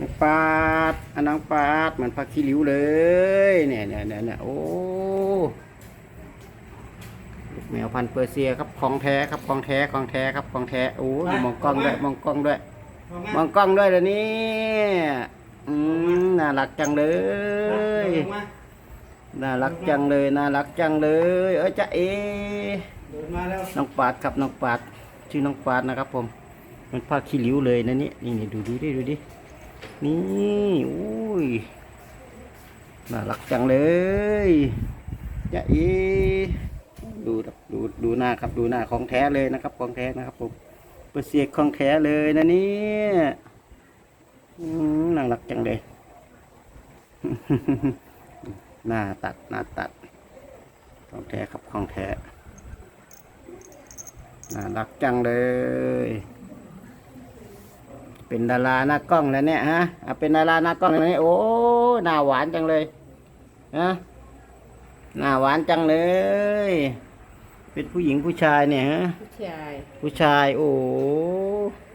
น้องปาดอันน้องปาดเหมือนผักขี้ริ้วเลย เนี่ยเนี่ยเนี่ยเนี่ยโอ้ลูกแมวพันธุ์เปอร์เซียครับของแท้ครับของแท้ของแท้ครับของแท้โอ้ยมองกล้องด้วยมองกล้องด้วย มองกล้องด้วยเลยวนี้อืมน่ารักจังเลยน่ารักจังเลยน่ารักจังเลย เอ้ยจ๊ะเอเดินมาแล้วน้องปาดครับน้องปาดชื่อน้องปาดนะครับผมมันผ้าขี้ริ้วเลยนะนี่นี่นี่ดูดูดิดูดิ นี่อุ้ยน่ารักจังเลยจ๊ะเอดูดูดูหน้าครับดูหน้าของแท้เลยนะครับของแท้นะครับผมเปอร์เซียของแท้เลยนะนี่น่ารักจังเลยหน้าตัดหน้าตัด ของแท้ครับของแท้น่ารักจังเลย เป็นดาราหน้ากล้องแล้วเนี่ยฮะอะเป็นดาราหน้ากล้องแล้วเนี่ยโอ้หน้าหวานจังเลยฮะหน้าหวานจังเลย เป็นผู้หญิงผู้ชายเนี่ยฮะผู้ชายผู้ชายโอ้